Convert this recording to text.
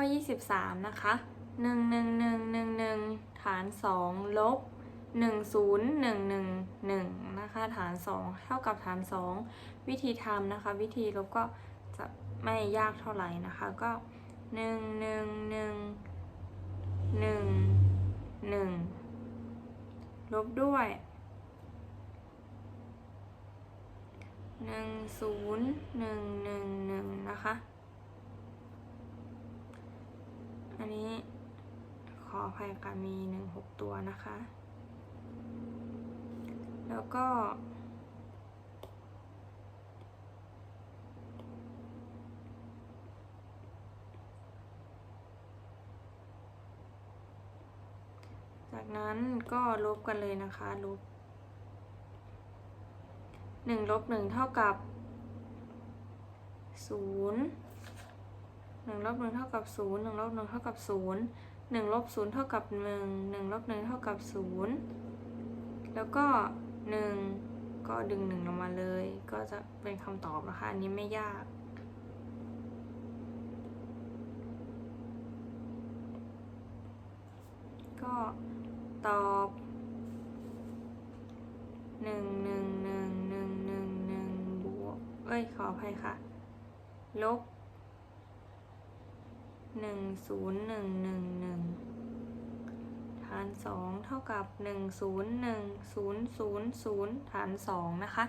ข้อ 23 นะคะ1 1 1 1 1 ฐาน 2 ลบ 1 0 1 1 1 นะคะ ฐาน 2 เท่ากับฐาน 2 วิธีทำนะคะ วิธีลบก็จะไม่ยากเท่าไหร่นะคะ ก็ 1 1 1 1 1 ลบด้วยหนึ่งศูนย์หนึ่งหนึ่งหนึ่งนะคะ อันนี้ขออภัยค่ะมีหนึ่งหกตัวนะคะ แล้วก็ จากนั้นก็ลบกันเลยนะคะลบหนึ่งลบหนึ่งเท่ากับศูนย์ หนึ่งลบหนึ่งเท่ากับศูนย์หนึ่งลบหนึ่งเท่ากับศูนย์หนึ่งลบศูนย์เท่ากับหนึ่งหนึ่งลบหนึ่งเท่ากับศูนย์แล้วก็หนึ่งก็ดึงหนึ่งลงมาเลย ก็จะเป็นคำตอบนะคะ อันนี้ไม่ยากก็ตอบหนึ่งหนึ่งหนึ่งหนึ่งหนึ่งหนึ่งบวกเอ้ยขออภัยค่ะ ลบ หนึ่งศูนย์หนึ่งหนึ่งหนึ่งฐานสองเท่ากับหนึ่งศูนย์หนึ่งศูนย์ศูนย์ศูนย์ฐานสองนะคะ